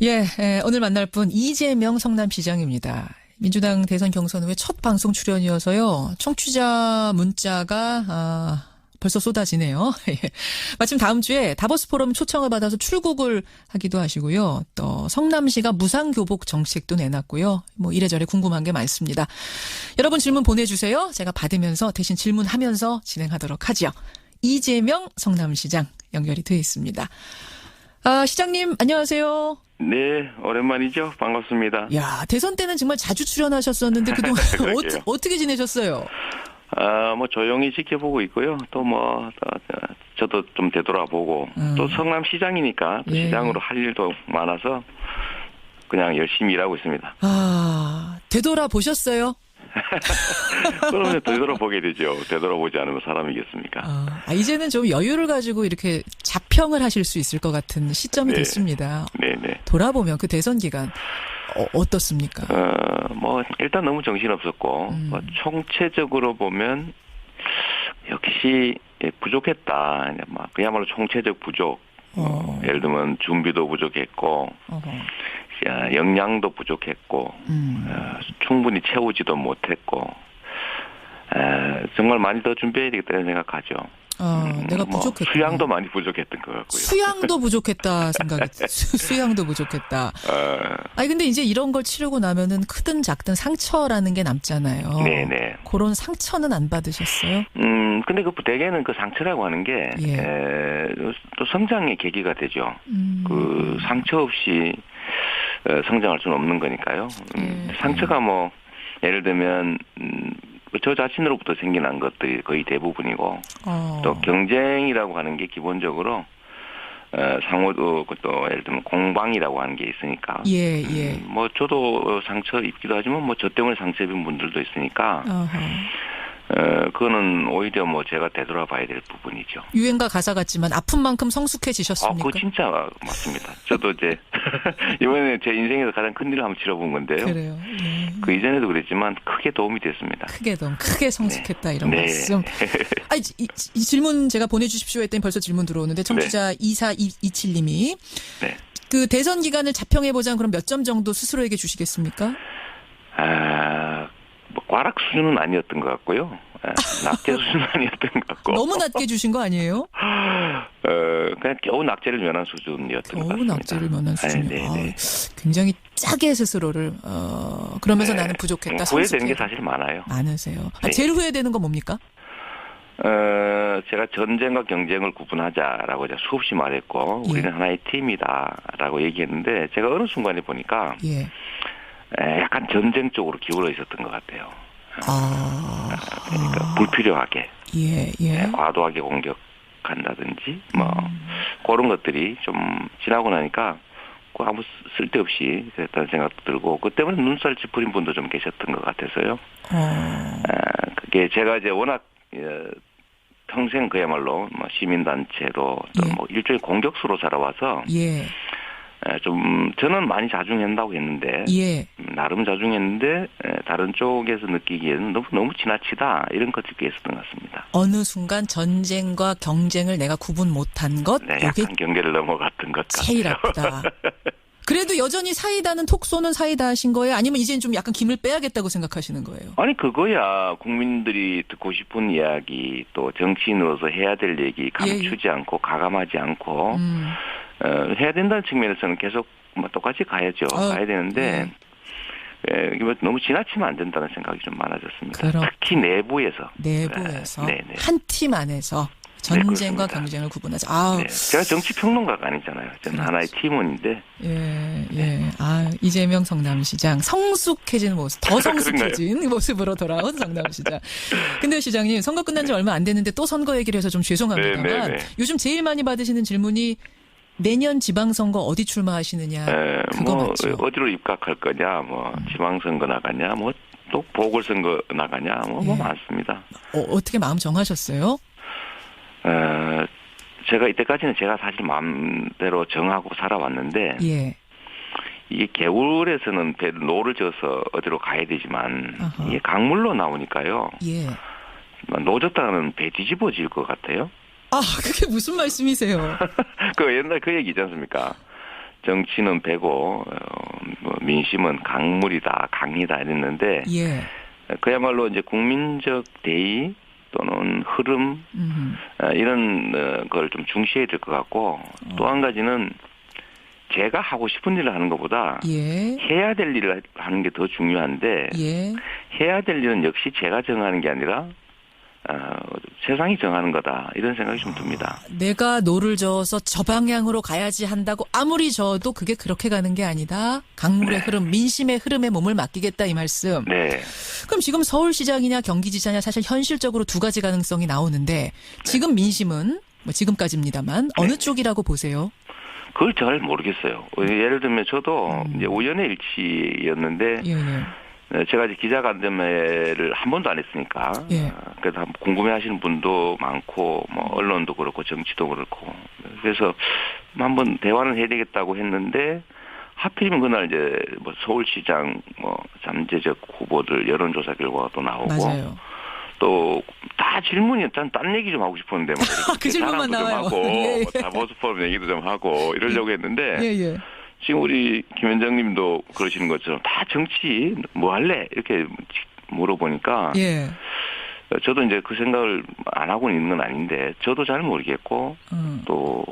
예, 예, 오늘 만날 분 이재명 성남시장입니다. 민주당 대선 경선 후에 첫 방송 출연이어서요. 청취자 문자가 아, 벌써 쏟아지네요. 예. 마침 다음 주에 다보스 포럼 초청을 받아서 출국을 하기도 하시고요. 또 성남시가 무상 교복 정책도 내놨고요. 뭐 이래저래 궁금한 게 많습니다. 여러분 질문 보내주세요. 제가 받으면서 대신 질문하면서 진행하도록 하죠. 이재명 성남시장 연결이 되어 있습니다. 아, 시장님 안녕하세요. 네, 오랜만이죠. 반갑습니다. 야 대선 때는 정말 자주 출연하셨었는데 그동안 그러게요. 어떻게, 어떻게 지내셨어요? 아, 뭐 조용히 지켜보고 있고요. 또 뭐 저도 좀 되돌아보고 음. 또 성남 시장이니까 또 예. 시장으로 할 일도 많아서 그냥 열심히 일하고 있습니다. 아 되돌아 보셨어요? 그러면 되돌아보게 되죠. 되돌아보지 않으면 사람이겠습니까? 아, 아, 이제는 좀 여유를 가지고 이렇게 자평을 하실 수 있을 것 같은 시점이 네. 됐습니다. 네네. 돌아보면 그 대선 기간 어, 어떻습니까? 어, 뭐 일단 너무 정신없었고 음. 뭐 총체적으로 보면 역시 예, 부족했다. 뭐 그야말로 총체적 부족. 어. 예를 들면 준비도 부족했고 어허. 야, 역량도 부족했고 음. 어, 충분히 채우지도 못했고 에, 정말 많이 더 준비해야 되겠다는 생각하죠. 어, 음, 내가 뭐 부족했다. 수양도 많이 부족했던 것 같고요. 수양도 부족했다 생각이 수, 수양도 부족했다. 어, 아니 근데 이제 이런 걸 치르고 나면은 크든 작든 상처라는 게 남잖아요. 네네. 그런 상처는 안 받으셨어요? 음, 근데 그 대개는 그 상처라고 하는 게, 예. 에, 또 성장의 계기가 되죠. 음. 그 상처 없이 어, 성장할 수는 없는 거니까요. 음, 예. 상처가 뭐 예를 들면 음, 저 자신으로부터 생겨난 것들이 거의 대부분이고 어. 또 경쟁이라고 하는 게 기본적으로 어, 상호도 또 예를 들면 공방이라고 하는 게 있으니까 예, 예. 음, 뭐 저도 상처 입기도 하지만 뭐 저 때문에 상처 입은 분들도 있으니까 어허. 어, 그거는 오히려 뭐 제가 되돌아 봐야 될 부분이죠. 유행가 가사 같지만 아픈 만큼 아, 성숙해지셨습니까? 그거 진짜 맞습니다. 저도 이제 이번에 제 인생에서 가장 큰 일을 한번 치러본 건데요. 그래요. 예. 그 이전에도 그랬지만 크게 도움이 됐습니다. 크게 더 크게 성숙했다 이런 네. 말씀. 아, 이, 이- 이 질문 제가 보내주십시오 했더니 벌써 질문 들어오는데 청취자 2427님이 네. 그 대선 기간을 자평해 보자면 그럼 몇 점 정도 스스로에게 주시겠습니까? 아, 뭐 과락 수준은 아니었던 것 같고요. 아, 낙제 수준은 아니었던 것 같고. 너무 낮게 주신 거 아니에요? 어, 그냥 겨우 낙제를 면한 수준이었던 것 겨우 같습니다. 낙제를 면한 아, 수준이요. 네, 아, 네. 굉장히 짜게 스스로를 어 그러면서 네. 나는 부족했다. 음, 후회되는. 게 사실 많아요. 많으세요. 아, 네. 제일 후회되는 건 뭡니까? 어, 제가 전쟁과 경쟁을 구분하자라고 이제 수없이 말했고, 예. 우리는 하나의 팀이다라고 얘기했는데, 제가 어느 순간에 보니까, 예. 에, 약간 전쟁 쪽으로 기울어 있었던 것 같아요. 아, 그러니까 아, 불필요하게, 예, 예. 에, 과도하게 공격한다든지, 뭐, 음. 그런 것들이 좀 지나고 나니까, 그 아무 쓸- 쓸데없이 그랬다는 생각도 들고, 그 때문에 눈살 찌푸린 분도 좀 계셨던 것 같아서요. 어, 아, 그게 제가 이제 워낙 어, 평생 그야말로 뭐 시민단체로 예. 또뭐 일종의 공격수로 살아와서 예, 에, 좀 저는 많이 자중한다고 했는데 예. 음, 나름 자중했는데 에, 다른 쪽에서 느끼기에는 너무 너무 지나치다 이런 것들이 있었던 것 같습니다. 어느 순간 전쟁과 경쟁을 내가 구분 못한 것, 네, 약간 경계를 넘어갔던 것 같아요. 제일 아프다. 그래도 여전히 사이다는 톡 쏘는 사이다 하신 거예요? 아니면 이제는 좀 약간 김을 빼야겠다고 생각하시는 거예요? 아니 그거야 국민들이 듣고 싶은 이야기 또 정치인으로서 해야 될 얘기 감추지 않고 가감하지 않고 음, 어, 해야 된다는 측면에서는 계속 뭐 똑같이 가야죠. 어, 가야 되는데 예, 이거 너무 지나치면 안 된다는 생각이 좀 많아졌습니다. 그렇군요. 특히 내부에서. 내부에서 네, 네. 한팀 안에서 전쟁과 그렇습니다. 경쟁을 구분하자. 아, 네. 제가 정치 평론가가 아니잖아요. 저는 그렇죠. 하나의 팀원인데 예, 예. 아, 이재명 성남시장 성숙해진 모습, 더 성숙해진 모습으로 돌아온 성남시장. 근데 시장님 선거 끝난 지 얼마 안 됐는데 또 선거 얘기를 해서 좀 죄송합니다만 네, 네, 네. 요즘 제일 많이 받으시는 질문이 내년 지방선거 어디 출마하시느냐 에, 그거 뭐 맞죠? 어디로 입각할 거냐, 뭐 지방선거 나가냐, 뭐 또 보궐선거 나가냐, 뭐, 뭐 예. 많습니다. 어, 어떻게 마음 정하셨어요? 어, 제가 이때까지는 제가 사실 마음대로 정하고 살아왔는데 예. 이게 개울에서는 배 노를 져서 어디로 가야 되지만 아하. 이게 강물로 나오니까요. 예. 노졌다가는 배 뒤집어질 것 같아요. 아, 그게 무슨 말씀이세요? 그 옛날 그 얘기 있지 않습니까? 정치는 배고 어, 뭐 민심은 강물이다, 강이다 이랬는데 예. 그야말로 이제 국민적 대의 또는 흐름 음. 어, 이런 어, 걸좀 중시해야 될 것 같고 또한 가지는 제가 하고 싶은 일을 하는 것보다 예. 해야 될 일을 하는 게 더 중요한데 예. 해야 될 일은 역시 제가 정하는 게 아니라 어, 세상이 정하는 거다 이런 생각이 좀 듭니다. 내가 노를 저어서 저 방향으로 가야지 한다고 아무리 저어도 그게 그렇게 가는 게 아니다. 강물의 흐름, 민심의 흐름에 몸을 맡기겠다 이 말씀. 네. 그럼 지금 서울시장이냐 경기지사냐 사실 현실적으로 두 가지 가능성이 나오는데 지금 민심은 뭐 지금까지입니다만 어느 쪽이라고 보세요? 그걸 잘 모르겠어요. 어, 예를 들면 저도 음. 이제 우연의 일치였는데 예, 예. 어, 제가 이제 기자 간담회를 한 번도 안 했으니까 예. 어, 그래서 궁금해하시는 분도 많고 뭐 언론도 그렇고 정치도 그렇고 그래서 한번 대화는 해야 되겠다고 했는데 하필이면 그날 이제 뭐 서울시장 뭐 잠재적 후보들 여론조사 결과가 또 나오고 맞아요. 또다 질문이 딴, 딴 얘기 좀 하고 싶었는데 뭐 그 질문만 나와요. 좀 하고 예, 예. 뭐 다보스 포럼 얘기도 좀 하고 이러려고 했는데 예, 예. 지금 우리 김현정님도 그러시는 것처럼 다 정치 뭐 할래 이렇게 물어보니까 예. 저도 이제 그 생각을 안 하고 있는 건 아닌데 저도 잘 모르겠고 음. 또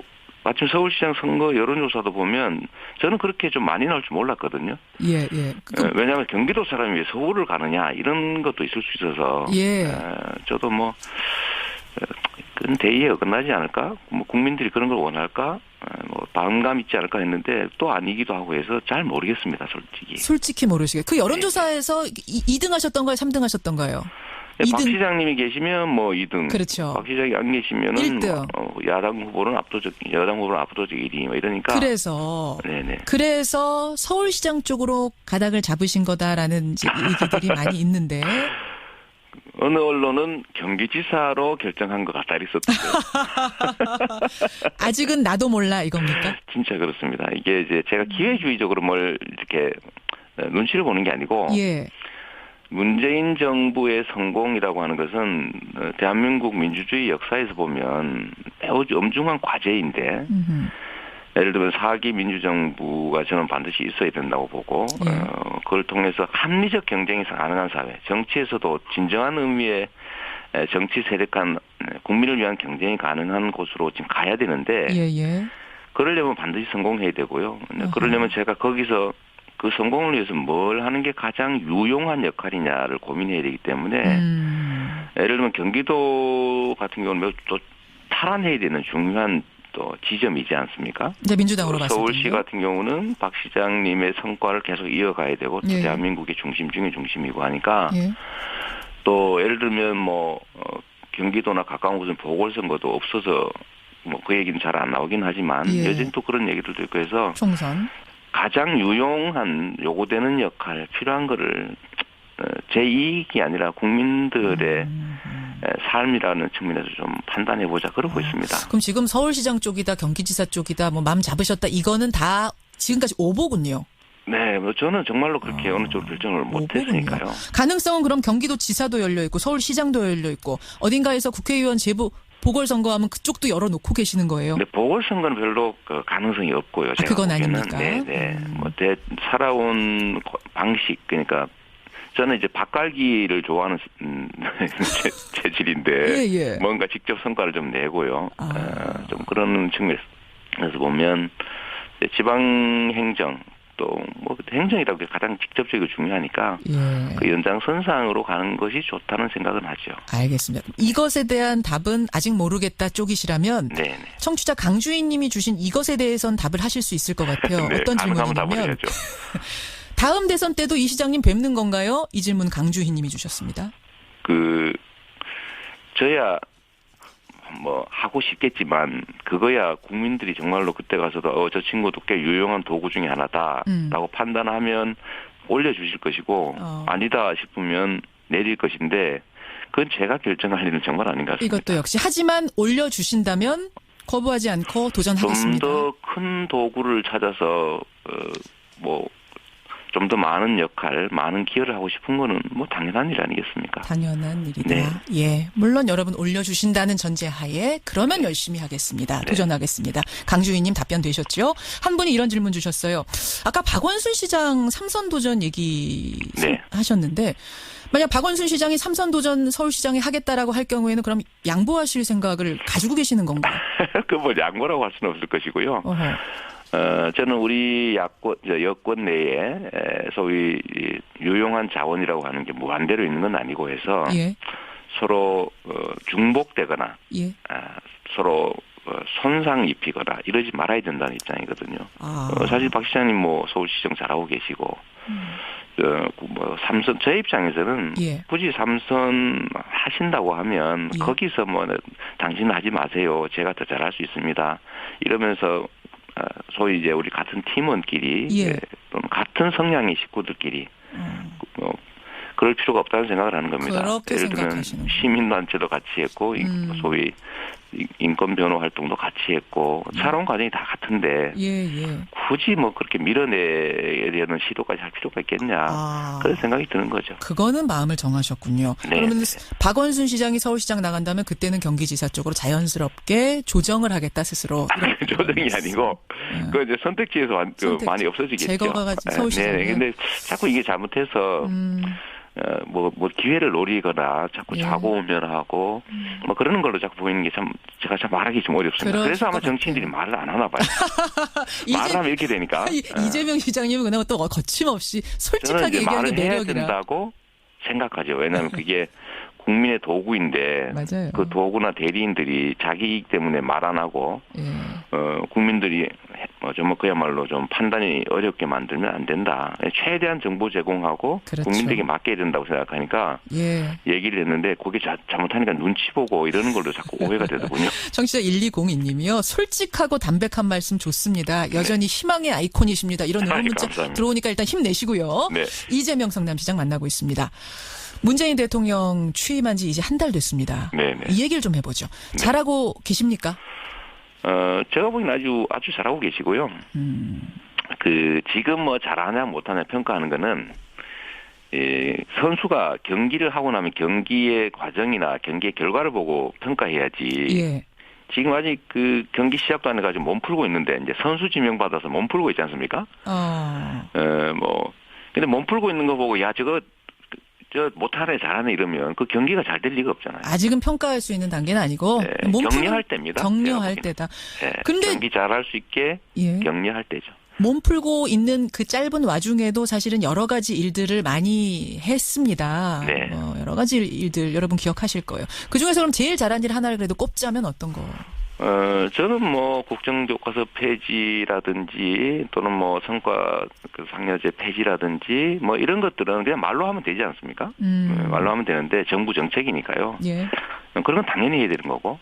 마침 서울시장 선거 여론조사도 보면 저는 그렇게 좀 많이 나올 줄 몰랐거든요. 예, 예. 그, 어, 왜냐하면 경기도 사람이 왜 서울을 가느냐 이런 것도 있을 수 있어서 예. 어, 저도 뭐 어, 그건 대의에 어긋나지 않을까? 뭐 국민들이 그런 걸 원할까? 반감 있지 않을까 했는데 또 아니기도 하고 해서 잘 모르겠습니다, 솔직히. 솔직히 모르시게. 그 여론조사에서 2등 하셨던가요? 3등 하셨던가요? 박 이등. 시장님이 계시면 뭐 2등. 그렇죠. 박 시장이 안 계시면은 일등. 뭐, 어, 야당 후보는 압도적 여당 후보는 압도적 1위 뭐 이러니까 그래서 네네. 그래서 서울시장 쪽으로 가닥을 잡으신 거다라는 얘기들이 많이 있는데 어느 언론은 경기지사로 결정한 것 같다 이랬었는데 아직은 나도 몰라 이겁니까? 진짜 그렇습니다. 이게 이제 제가 기회주의적으로 뭘 이렇게 어, 눈치를 보는 게 아니고 예. 문재인 정부의 성공이라고 하는 것은 어, 대한민국 민주주의 역사에서 보면 매우 엄중한 과제인데 음흠. 예를 들면 사기 민주정부가 저는 반드시 있어야 된다고 보고 예. 어, 그걸 통해서 합리적 경쟁이 가능한 사회 정치에서도 진정한 의미의 에, 정치 세력간 에, 국민을 위한 경쟁이 가능한 곳으로 지금 가야 되는데 예, 예. 그러려면 반드시 성공해야 되고요. 어허. 그러려면 제가 거기서 그 성공을 위해서 뭘 하는 게 가장 유용한 역할이냐를 고민해야 되기 때문에 음. 예를 들면 경기도 같은 경우는 매우 또 탈환해야 되는 중요한 또 지점이지 않습니까? 이제 민주당으로 서울시. 같은 경우는 박 시장님의 성과를 계속 이어가야 되고 또 예. 대한민국의 중심 중의 중심이고 하니까 예. 또 예를 들면 뭐 어, 경기도나 가까운 곳은 보궐선거도 없어서 뭐 그 얘기는 잘 안 나오긴 하지만 예. 여전히 또 그런 얘기들도 있고 해서 총선. 가장 유용한 요구되는 역할 필요한 거를 어, 제 이익이 아니라 국민들의 음. 에, 삶이라는 측면에서 좀 판단해 보자 그러고 있습니다. 그럼 지금 서울시장 쪽이다, 경기지사 쪽이다, 뭐 마음 잡으셨다 이거는 다 지금까지 오보군요. 네, 뭐 저는 정말로 그렇게 아, 어느 쪽으로 결정을. 못했으니까요. 가능성은 그럼 경기도 지사도 열려 있고 서울시장도 열려 있고 어딘가에서 국회의원 제보 보궐선거 하면 그쪽도 열어놓고 계시는 거예요. 근데 보궐선거는 별로 그 가능성이 없고요. 제가 아, 그건. 아닙니까? 네, 네. 음. 뭐 대, 살아온 거- 방식 그러니까 저는 이제 바깔기를 좋아하는 음, 체, 체질인데 예, 예. 뭔가 직접 성과를 좀 내고요. 아. 어, 좀 그런 측면에서 보면 지방 행정 또뭐 행정이라고 게 가장 직접적이고 중요하니까 예. 그 연장선상으로 가는 것이 좋다는 생각은 하죠. 알겠습니다. 이것에 대한 답은 아직 모르겠다 쪽이시라면 네, 네. 청취자 강주인 님이 주신 이것에 대해선 답을 하실 수 있을 것 같아요. 네, 어떤 질문이냐면. 다음 대선 때도 이 시장님 뵙는 건가요? 이 질문 강주희 님이 주셨습니다. 그 저야 뭐 하고 싶겠지만 그거야 국민들이 정말로 그때 가서도 어 저 친구도 꽤 유용한 도구 중에 하나다라고 음. 판단하면 올려주실 것이고 어. 아니다 싶으면 내릴 것인데 그건 제가 결정할 일은 정말 아닌 것 같습니다. 이것도 역시 하지만 올려주신다면 거부하지 않고 좀 도전하겠습니다. 더큰 도구를 찾아서 어, 뭐 좀 더 많은 역할, 많은 기여를 하고 싶은 거는 뭐 당연한 일 아니겠습니까? 당연한 일이다. 네. 예. 물론 여러분 올려주신다는 전제하에 그러면 열심히 하겠습니다. 네. 도전하겠습니다. 강주희님 답변 되셨죠? 한 분이 이런 질문 주셨어요. 아까 박원순 시장 삼선 도전 얘기 네. 하셨는데 만약 박원순 시장이 삼선 도전 서울시장에 하겠다라고 할 경우에는 그럼 양보하실 생각을 가지고 계시는 건가요? 그뭐 양보라고 할 수는 없을 것이고요. 어허. 어, 저는 우리 야권, 저 여권 내에 에, 소위 이 유용한 자원이라고 하는 게 무한대로 있는 건 아니고 해서 예. 서로 어, 중복되거나 예. 아, 서로 어, 손상 입히거나 이러지 말아야 된다는 입장이거든요. 아. 어, 사실 박 시장님 뭐 서울시장 잘하고 계시고 어, 그뭐 삼선 제 입장에서는 예. 굳이 삼선 하신다고 하면 예. 거기서 뭐 당신은 하지 마세요. 제가 더 잘할 수 있습니다. 이러면서 어, 소위 이제 우리 같은 팀원끼리 예. 예, 또는 같은 성향의 식구들끼리 그럴 필요가 없다는 생각을 하는 겁니다. 그렇게 예를 들면. 시민단체도 같이 했고 인- 음. 소위 이- 인권 변호 활동도 같이 했고 차론 과정이 다 같은데 예, 예. 굳이 뭐 그렇게 밀어내려는 시도까지 할 필요가 있겠냐 아. 그런 생각이 드는 거죠. 그거는 마음을 정하셨군요. 네. 그러면 박원순 시장이 서울시장 나간다면 그때는 경기지사 쪽으로 자연스럽게 조정을 하겠다 스스로. 조정이 아니고 예. 그 이제 선택지에서 완- 그 선택지. 많이 없어지겠죠. 제거가 가지- 서울시장이요? 네, 근데 자꾸 이게 잘못해서 음, 어, 뭐, 뭐 기회를 노리거나 자꾸 예. 자고우면하고 뭐 그러는 걸로 자꾸 보이는 게 참 제가 참 말하기 좀 어렵습니다. 그래서 아마 것 정치인들이. 말을 안 하나 봐요. 이제- 말을 하면 이렇게 되니까. 이- 예. 이재명 시장님은 그나마 또 거침없이 솔직하게 얘기하는 매력이라. 된다고 생각하죠. 왜냐하면 그게 국민의 도구인데 맞아요. 그 도구나 대리인들이 자기 이익 때문에 말 안 하고 예. 어 국민들이 뭐좀 그야말로 좀 판단이 어렵게 만들면 안 된다. 최대한 정보 제공하고 그렇죠. 국민들에게 맡겨야 된다고 생각하니까 예. 얘기를 했는데 그게 자, 잘못하니까 눈치 보고 이러는 걸로 자꾸 오해가 되더군요. 청취자 1202님이요. 솔직하고 담백한 말씀 좋습니다. 여전히 희망의 아이콘이십니다. 이런 응원 문자 감사합니다. 들어오니까 일단 힘내시고요. 네. 이재명 성남시장 만나고 있습니다. 문재인 대통령 취임한 지 이제 한 달 됐습니다. 네네. 이 얘기를 좀 해보죠. 잘하고 계십니까? 어 제가 보기엔 아주 아주 잘하고 계시고요. 음. 그 지금 뭐 잘하냐 못하냐 평가하는 거는 예, 선수가 경기를 하고 나면 경기의 과정이나 경기의 결과를 보고 평가해야지. 예. 지금 아직 그 경기 시작도 안 해가지고 몸 풀고 있는데 이제 선수 지명 받아서 몸 풀고 있지 않습니까? 어. 어, 뭐 근데 몸 풀고 있는 거 보고 야 저거 저 못하네 잘하네 이러면 그 경기가 잘 될 리가 없잖아요. 아직은 평가할 수 있는 단계는 아니고 네, 몸 격려할 때입니다. 격려할. 때다. 예, 근데- 경기 잘할 수 있게 예. 격려할 때죠. 몸 풀고 있는 그 짧은 와중에도 사실은 여러 가지 일들을 많이 했습니다. 네. 어, 여러 가지 일들 여러분 기억하실 거예요. 그 중에서 그럼 제일 잘한 일 하나를 그래도 꼽자면 어떤 거? 어, 저는 뭐 국정교과서 폐지라든지 또는 뭐 성과 그 상여제 폐지라든지 뭐 이런 것들은 그냥 말로 하면 되지 않습니까? 음. 네, 말로 하면 되는데 정부 정책이니까요. 예. 그런 건 당연히 해야 되는 거고.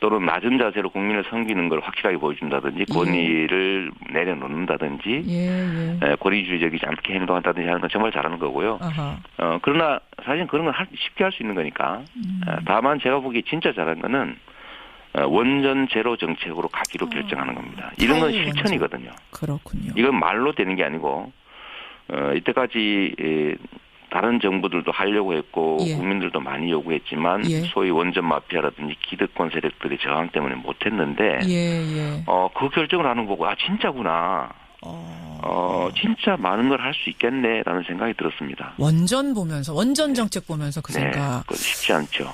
또는 낮은 자세로 국민을 섬기는 걸 확실하게 보여준다든지 권위를 내려놓는다든지 예, 예. 에, 권위주의적이지 않게 행동한다든지 하는 건 정말 잘하는 거고요. 아하. 어, 그러나 사실 그런 건 할- 쉽게 할 수 있는 거니까. 음. 어, 다만 제가 보기에 진짜 잘한 거는 어, 원전 제로 정책으로 가기로 어. 결정하는 겁니다. 이런 건. 실천이거든요. 그렇군요. 이건 말로 되는 게 아니고 어, 이때까지 에, 다른 정부들도 하려고 했고 예. 국민들도 많이 요구했지만 예. 소위 원전 마피아라든지 기득권 세력들의 저항 때문에 못했는데 예, 예. 어, 그 결정을 하는 거 보고 아 진짜구나. 어. 어, 진짜 많은 걸 할 수 있겠네라는 생각이 들었습니다. 원전 보면서 원전 정책 보면서 그 네, 생각. 쉽지 않죠.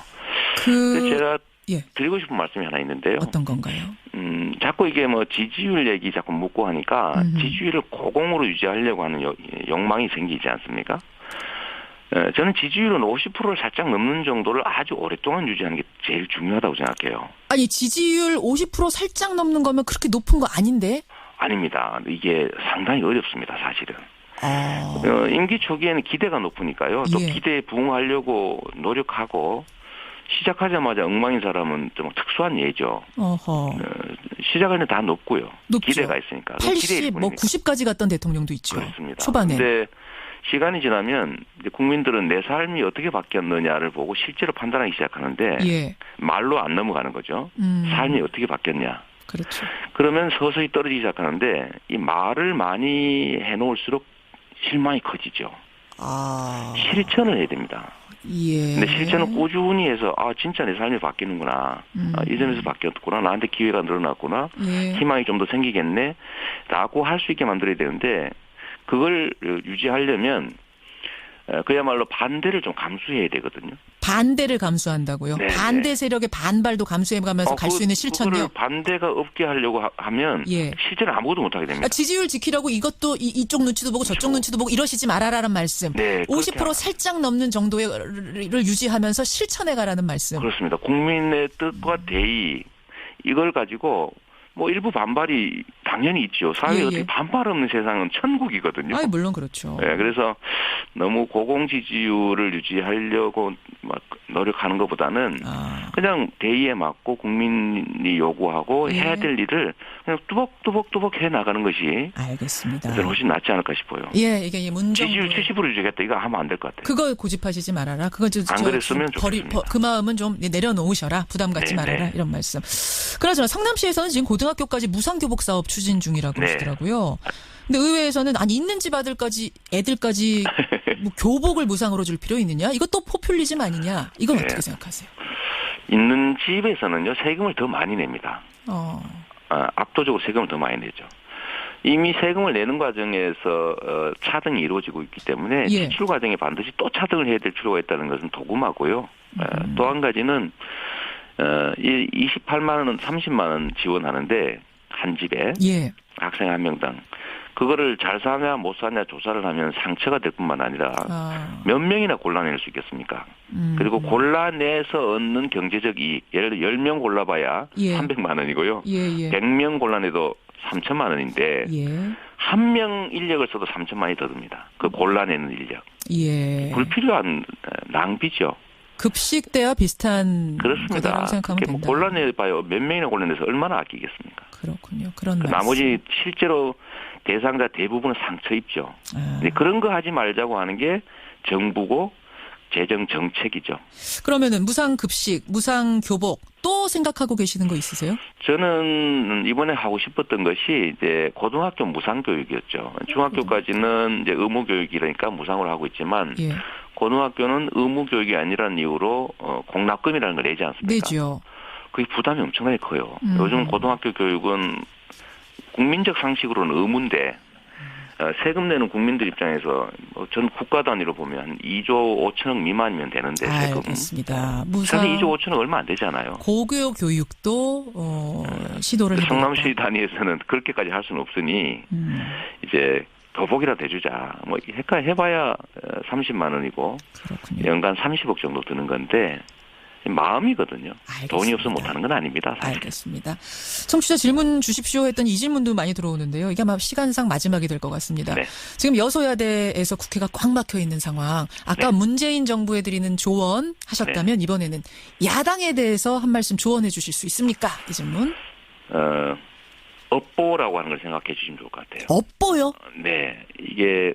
그 제가 예. 드리고 싶은 말씀이 하나 있는데요. 어떤 건가요? 음, 자꾸 이게 뭐 지지율 얘기 자꾸 묻고 하니까 음흠. 지지율을 고공으로 유지하려고 하는 여- 욕망이 생기지 않습니까? 에, 저는 지지율은 50%를 살짝 넘는 정도를 아주 오랫동안 유지하는 게 제일 중요하다고 생각해요. 아니 지지율 50% 살짝 넘는 거면 그렇게 높은 거 아닌데? 아닙니다. 이게 상당히 어렵습니다, 사실은. 아. 어, 임기 초기에는 기대가 높으니까요. 또 예. 기대에 부응하려고 노력하고 시작하자마자 엉망인 사람은 좀 특수한 예죠. 어허. 어, 시작하는 다 높고요. 높죠. 기대가 있으니까. 그건 기대일 80, 뭐 뿐이니까. 90까지 갔던 대통령도 있죠. 그렇습니다. 초반에. 근데 시간이 지나면 국민들은 내 삶이 어떻게 바뀌었느냐를 보고 실제로 판단하기 시작하는데 예. 말로 안 넘어가는 거죠. 음. 삶이 어떻게 바뀌었냐. 그렇죠. 그러면 서서히 떨어지기 시작하는데 이 말을 많이 해놓을수록 실망이 커지죠. 아. 실천을 해야 됩니다. 예. 근데 실천을 꾸준히 해서 아 진짜 내 삶이 바뀌는구나. 음. 아, 이전에서 바뀌었구나. 나한테 기회가 늘어났구나. 예. 희망이 좀 더 생기겠네. 라고 할 수 있게 만들어야 되는데 그걸 유지하려면 어, 그야말로 반대를 좀 감수해야 되거든요. 반대를 감수한다고요. 네, 반대 세력의 반발도 감수해가면서 어, 갈수 그- 있는 실천요. 반대가 없게 하려고 하- 하면 예. 실제로 아무것도 못하게 됩니다. 아, 지지율 지키라고 이것도 이, 이쪽 눈치도 보고 저쪽 그렇죠. 눈치도 보고 이러시지 말아라는 말씀. 네, 50% 그렇게 살짝 넘는 정도를 유지하면서 실천해 가라는 말씀. 그렇습니다. 국민의 뜻과 대의 이걸 가지고 뭐 일부 반발이 당연히 있죠. 사회에 예, 예. 어떻게 반발 없는 세상은 천국이거든요. 아, 물론 그렇죠. 네, 그래서 너무 고공 지지율을 유지하려고 막 노력하는 것보다는 아. 그냥 대의에 맞고 국민이 요구하고 예. 해야 될 일을 그냥 뚜벅뚜벅뚜벅 해 나가는 것이 알겠습니다. 저는 훨씬 낫지 않을까 싶어요. 예, 이게 문정 지지율 70% 유지하겠다 이거 하면 안 될 것 같아요. 그거 고집하시지 말아라. 그거 저, 안 저- 그랬으면 버리, 좋겠습니다. 버- 그 마음은 좀 내려놓으셔라. 부담 갖지 네, 말아라. 네. 이런 말씀. 그나저나 성남시에서는 지금 고등학교까지 무상 교복 사업 추진 중이라고 네. 하시더라고요. 근데 의회에서는 아니 있는 집 아들까지 애들까지 뭐 교복을 무상으로 줄 필요 있느냐? 이것도 포퓰리즘 아니냐? 이건 네. 어떻게 생각하세요? 있는 집에서는요 세금을 더 많이 냅니다. 어. 아, 압도적으로 세금을 더 많이 내죠. 이미 세금을 내는 과정에서 어, 차등이 이루어지고 있기 때문에 예. 지출 과정에 반드시 또 차등을 해야 될 필요가 있다는 것은 도구마고요. 음. 또한 가지는 어, 이 28만 원은 30만 원 지원하는데 한 집에 예. 학생 한 명당 그거를 잘 사냐 못 사냐 조사를 하면 상처가 될 뿐만 아니라 아. 몇 명이나 골라낼 수 있겠습니까? 음. 그리고 골라내서 얻는 경제적 이익 예를 들어 10명 골라봐야 예. 300만 원이고요. 예, 예. 100명 골라내도 3천만 원인데 예. 한명 인력을 써도 3천만 원이 더 듭니다. 그 골라내는 인력. 예. 불필요한 어, 낭비죠. 급식 때와 비슷한 그렇습니다. 생각하면 뭐. 골라내봐요. 몇 명이나 골라내서 얼마나 아끼겠습니까? 그렇군요. 그런 그 말씀. 나머지 실제로 대상자 대부분은 상처 입죠. 아. 근데 그런 거 하지 말자고 하는 게 정부고 재정 정책이죠. 그러면은 무상 급식, 무상 교복 또 생각하고 계시는 거 있으세요? 저는 이번에 하고 싶었던 것이 이제 고등학교 무상 교육이었죠. 중학교까지는 이제 의무 교육이라니까 무상으로 하고 있지만 예. 고등학교는 의무 교육이 아니라는 이유로 어, 공납금이라는 걸 내지 않습니까? 내죠. 그게 부담이 엄청나게 커요. 음. 요즘 고등학교 교육은 국민적 상식으로는 의무인데 어, 세금 내는 국민들 입장에서 뭐전 국가 단위로 보면 한 2조 5천억 미만이면 되는데 세금 알겠습니다. 무상 사실 2조 5천억 얼마 안 되잖아요. 고교 교육도 어, 시도를 해보겠다. 성남시 단위에서는 그렇게까지 할 수는 없으니 음, 이제 교복이라 대주자. 뭐 해가 해봐야 30만 원이고 그렇군요. 연간 30억 정도 드는 건데 마음이거든요. 알겠습니다. 돈이 없으면 못하는 건 아닙니다. 사실. 알겠습니다. 청취자 질문 주십시오 했더니 이 질문도 많이 들어오는데요. 이게 아마 시간상 마지막이 될 것 같습니다. 네. 지금 여소야대에서 국회가 꽉 막혀 있는 상황. 아까 네. 문재인 정부에 드리는 조언 하셨다면 이번에는 야당에 대해서 한 말씀 조언해 주실 수 있습니까? 이 질문. 어, 업보라고 하는 걸 생각해 주시면 좋을 것 같아요. 업보요? 네, 이게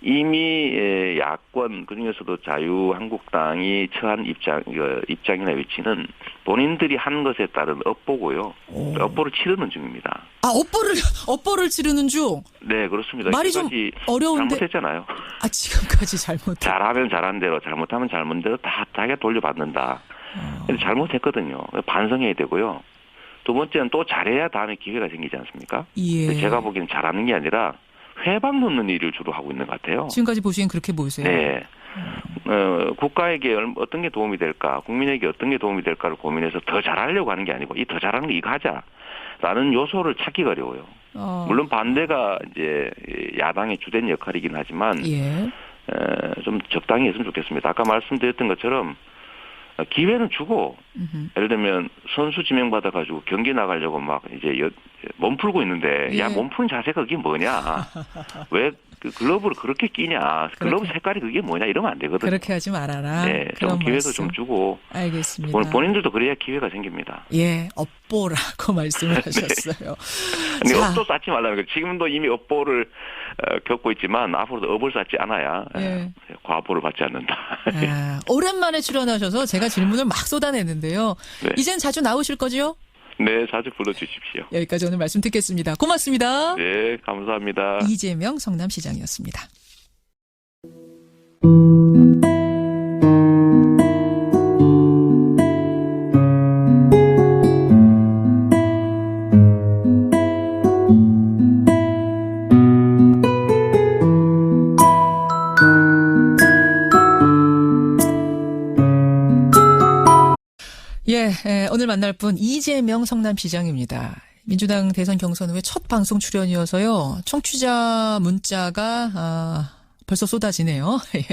이미 예, 야권 그중에서도 자유한국당이 처한 입장 어, 입장이나 위치는 본인들이 한 것에 따른 업보고요. 오. 업보를 치르는 중입니다. 아, 업보를, 업보를 치르는 중. 네, 그렇습니다. 말이 좀 어려운데. 잘못했잖아요. 아, 지금까지 잘못. 잘하면 잘한 대로, 잘못하면 잘못한 대로 다 자기가 돌려받는다. 어. 잘못했거든요. 반성해야 되고요. 두 번째는 또 잘해야 다음에 기회가 생기지 않습니까? 예. 제가 보기에는 잘하는 게 아니라 회방 놓는 일을 주로 하고 있는 것 같아요. 지금까지 보시기엔 그렇게 보이세요? 네. 어, 국가에게 얼- 어떤 게 도움이 될까, 국민에게 어떤 게 도움이 될까를 고민해서 더 잘하려고 하는 게 아니고 이 더 잘하는 거 이거 하자라는 요소를 찾기가 어려워요. 어. 물론 반대가 이제 야당의 주된 역할이긴 하지만 예. 에, 좀 적당히 했으면 좋겠습니다. 아까 말씀드렸던 것처럼 어, 기회는 주고 음흠. 예를 들면 선수 지명 받아 가지고 경기 나가려고 막 이제 여- 몸 풀고 있는데 예. 야몸 푸는 자세가 그게 뭐냐 왜 그 글러브를 그렇게 끼냐 글러브 그렇게. 색깔이 그게 뭐냐 이러면 안 되거든요. 그렇게 하지 말아라. 네, 좀 기회도 말씀. 좀 주고 알겠습니다. 본- 본인들도 그래야 기회가 생깁니다. 예, 업보라고 말씀을 하셨어요. 근데 자. 업도 쌓지 말라는 거예요. 지금도 이미 업보를 어, 겪고 있지만 앞으로도 업을 쌓지 않아야 에, 예. 과보를 받지 않는다. 아, 오랜만에 출연하셔서 제가 질문을 막 쏟아냈는데요. 네. 이젠 자주 나오실 거죠? 네, 자주 불러주십시오. 여기까지 오늘 말씀 듣겠습니다. 고맙습니다. 네, 감사합니다. 이재명 성남시장이었습니다. 만날 분 이재명 성남시장입니다. 민주당 대선 경선 후에 첫 방송 출연이어서요. 청취자 문자가 아, 벌써 쏟아지네요. 예.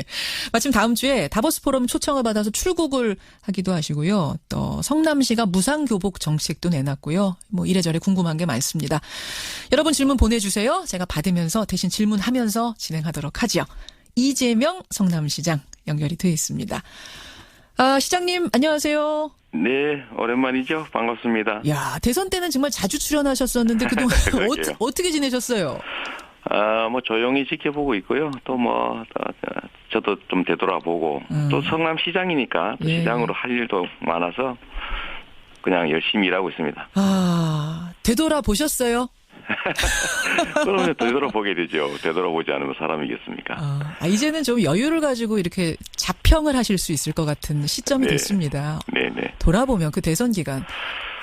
마침 다음 주에 다보스 포럼 초청을 받아서 출국을 하기도 하시고요. 또 성남시가 무상 교복 정책도 내놨고요. 뭐 이래저래 궁금한 게 많습니다. 여러분 질문 보내주세요. 제가 받으면서 대신 질문하면서 진행하도록 하지요. 이재명 성남시장 연결이 되어 있습니다. 아, 시장님 안녕하세요. 네, 오랜만이죠. 반갑습니다. 야 대선 때는 정말 자주 출연하셨었는데 그동안. 어떻게, 어떻게 지내셨어요? 아, 뭐 조용히 지켜보고 있고요. 또 뭐 저도 좀 되돌아보고 음. 또 성남 시장이니까 또 예. 시장으로 할 일도 많아서 그냥 열심히 일하고 있습니다. 아 되돌아 보셨어요? 그러면 되돌아보게 되죠. 되돌아보지 않으면 사람이겠습니까? 아, 아, 이제는 좀 여유를 가지고 이렇게 자평을 하실 수 있을 것 같은 시점이 네. 됐습니다. 네네. 돌아보면 그 대선 기간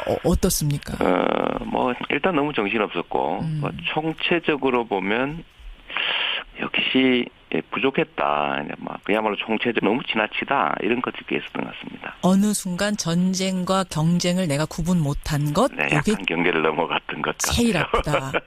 어, 어떻습니까? 어, 뭐 일단 너무 정신없었고 음. 뭐 총체적으로 보면 역시 예, 부족했다. 막 그야말로 총체적 너무 지나치다 이런 것들이 있었던 것 같습니다. 어느 순간 전쟁과 경쟁을 내가 구분 못한 것 네, 약간 경계를 넘어갔던 것. 제일 아프다.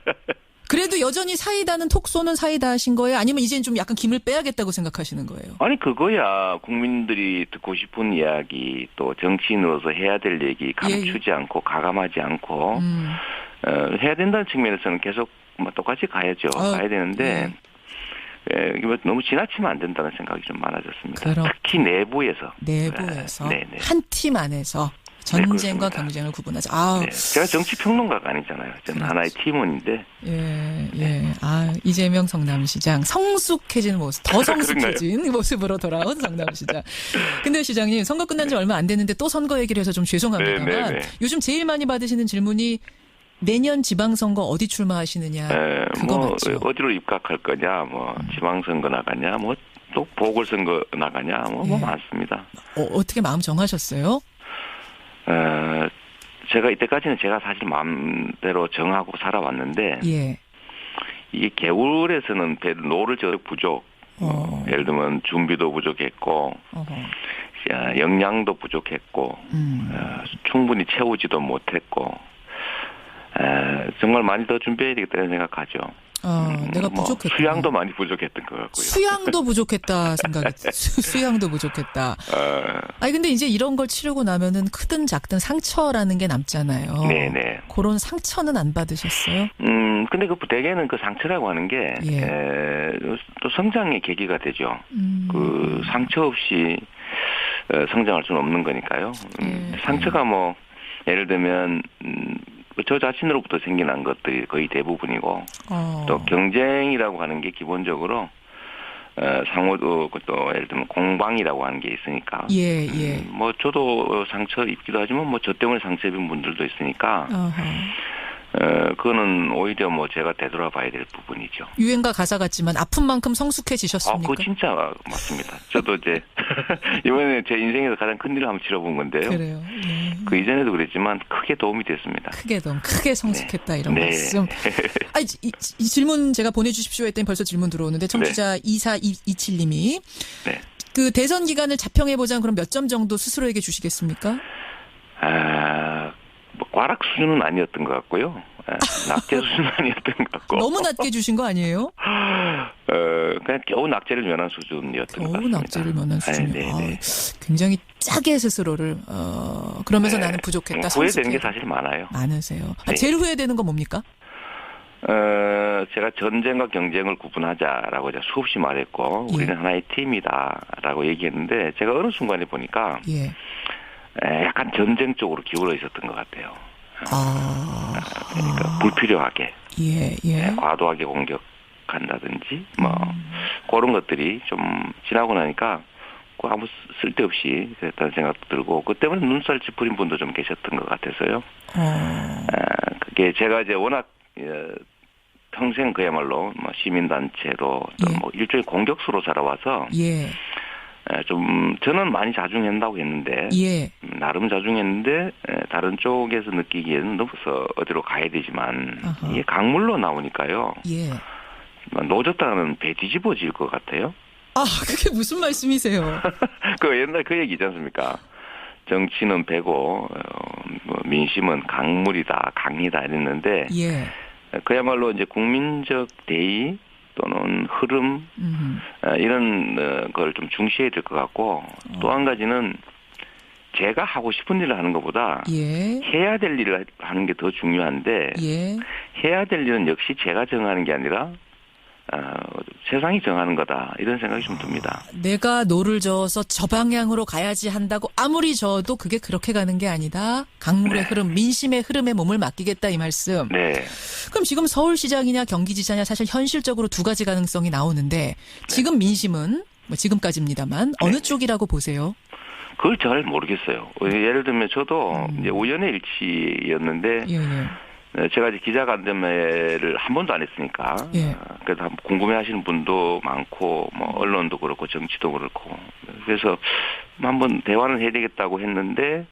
그래도 여전히 사이다는 톡 쏘는 사이다 하신 거예요? 아니면 이제는 좀 약간 김을 빼야겠다고 생각하시는 거예요? 아니 그거야 국민들이 듣고 싶은 이야기 또 정치인으로서 해야 될 얘기 감추지 않고 가감하지 않고 음. 어, 해야 된다는 측면에서는 계속 뭐 똑같이 가야죠. 어, 가야 되는데 예. 예, 뭐 너무 지나치면 안 된다는 생각이 좀 많아졌습니다. 그렇군요. 특히 내부에서. 내부에서 네, 네. 한팀 안에서 전쟁과 그렇습니다. 경쟁을 구분하자. 아, 네. 제가 정치 평론가가 아니잖아요. 저는 그렇죠. 하나의 팀원인데 예, 예. 아, 이재명 성남시장 성숙해진 모습, 더 성숙해진 모습으로 돌아온 성남시장. 근데 시장님 선거 끝난 지 얼마 안 됐는데 또 선거 얘기를 해서 좀 죄송합니다만 네, 네, 네. 요즘 제일 많이 받으시는 질문이 내년 지방선거 어디 출마하시느냐 에, 그거 뭐 맞죠? 어디로 입각할 거냐, 뭐 지방선거 나가냐, 뭐 또 보궐선거 나가냐, 뭐, 뭐 예. 많습니다. 어, 어떻게 마음 정하셨어요? 어, 제가 이때까지는 제가 사실 마음대로 정하고 살아왔는데 예. 이게 겨울에서는 배 노를 저 부족. 어. 예를 들면 준비도 부족했고 어허. 야, 영양도 부족했고 음. 어, 충분히 채우지도 못했고 에, 정말 많이 더 준비해야 되겠다는 생각하죠. 어, 음, 내가 뭐 부족했다. 수양도 많이 부족했던 것 같고요. 수양도 부족했다 생각이 수, 수양도 부족했다. 어, 아니 근데 이제 이런 걸 치르고 나면은 크든 작든 상처라는 게 남잖아요. 네네. 그런 상처는 안 받으셨어요? 음, 근데 그 대개는 그 상처라고 하는 게, 예. 성장의 계기가 되죠. 음. 그 상처 없이 어, 성장할 수는 없는 거니까요. 음, 예, 상처가 뭐, 예를 들면, 음, 저 자신으로부터 생겨난 것들이 거의 대부분이고, 어. 또 경쟁이라고 하는 게 기본적으로, 어, 상호도 또 예를 들면 공방이라고 하는 게 있으니까. 예, 예. 음, 뭐 저도 상처 입기도 하지만 뭐 저 때문에 상처 입은 분들도 있으니까 어허. 어, 그거는 오히려 뭐 제가 되돌아봐야 될 부분이죠. 유행가 가사 같지만 아픈 만큼 아, 성숙해지셨습니까? 그거 진짜 맞습니다. 저도 이제 이번에 제 인생에서 가장 큰 일을 한번 치러본 건데요. 그래요. 예. 그 이전에도 그랬지만 크게 도움이 됐습니다. 크게 더 크게 성숙했다 이런 네. 말씀. 아, 이, 이- 이 질문 제가 보내주십시오 했더니 벌써 질문 들어오는데 청취자 2427님이 네. 그 대선 기간을 자평해 보자면 그럼 몇 점 정도 스스로에게 주시겠습니까? 아, 뭐 과락 수준은 아니었던 것 같고요. 아, 낙제 수준은 아니었던 것 같고. 너무 낮게 주신 거 아니에요? 어, 그냥 겨우 낙제를 면한 수준이었던 것 겨우 같습니다. 낙제를 면한 아, 수준이요. 네, 아, 네. 굉장히 짜게 스스로를 어 그러면서 나는 부족했다. 후회되는 게. 사실 많아요. 많으세요. 아, 네. 제일 후회되는 건 뭡니까? 어, 제가 전쟁과 경쟁을 구분하자라고 제가 수없이 말했고, 예. 우리는 하나의 팀이다라고 얘기했는데, 제가 어느 순간에 보니까, 예. 에, 약간 전쟁 쪽으로 기울어 있었던 것 같아요. 아. 그러니까 불필요하게, 예, 예. 에, 과도하게 공격한다든지, 뭐, 음. 그런 것들이 좀 지나고 나니까, 그 아무 쓸데없이 그랬다는 생각도 들고, 그 때문에 눈살 찌푸린 분도 좀 계셨던 것 같아서요. 어. 아, 그게 제가 이제 워낙 어, 평생 그야말로 뭐 시민단체로 또 예. 뭐 일종의 공격수로 살아와서 예. 에, 좀 저는 많이 자중한다고 했는데 예. 음, 나름 자중했는데 에, 다른 쪽에서 느끼기에는 너무서 어디로 가야 되지만 아하. 이게 강물로 나오니까요 예. 뭐 노졌다가는 배 뒤집어질 것 같아요. 아, 그게 무슨 말씀이세요? 그 옛날 그 얘기 있지 않습니까? 정치는 배고 어, 뭐 민심은 강물이다, 강이다 이랬는데 예. 그야말로 이제 국민적 대의 또는 흐름 음. 어, 이런 어, 걸좀 중시해야 될 것 같고 또한 가지는 제가 하고 싶은 일을 하는 것보다 예. 해야 될 일을 하는 게 더 중요한데 예. 해야 될 일은 역시 제가 정하는 게 아니라 어, 세상이 정하는 거다 이런 생각이 좀 듭니다. 내가 노를 저어서 저 방향으로 가야지 한다고 아무리 저어도 그게 그렇게 가는 게 아니다. 강물의 흐름, 민심의 흐름에 몸을 맡기겠다 이 말씀. 네, 그럼 지금 서울시장이냐 경기지사냐 사실 현실적으로 두 가지 가능성이 나오는데 지금 민심은 뭐 지금까지입니다만 어느 쪽이라고 보세요? 그걸 잘 모르겠어요. 예를 들면 저도 음. 이제 우연의 일치였는데 예, 예. 어, 제가 이제 기자 간담회를 한 번도 안 했으니까 예. 어, 그래서 궁금해하시는 분도 많고 뭐 언론도 그렇고 정치도 그렇고 그래서 한번 대화는 해야 되겠다고 했는데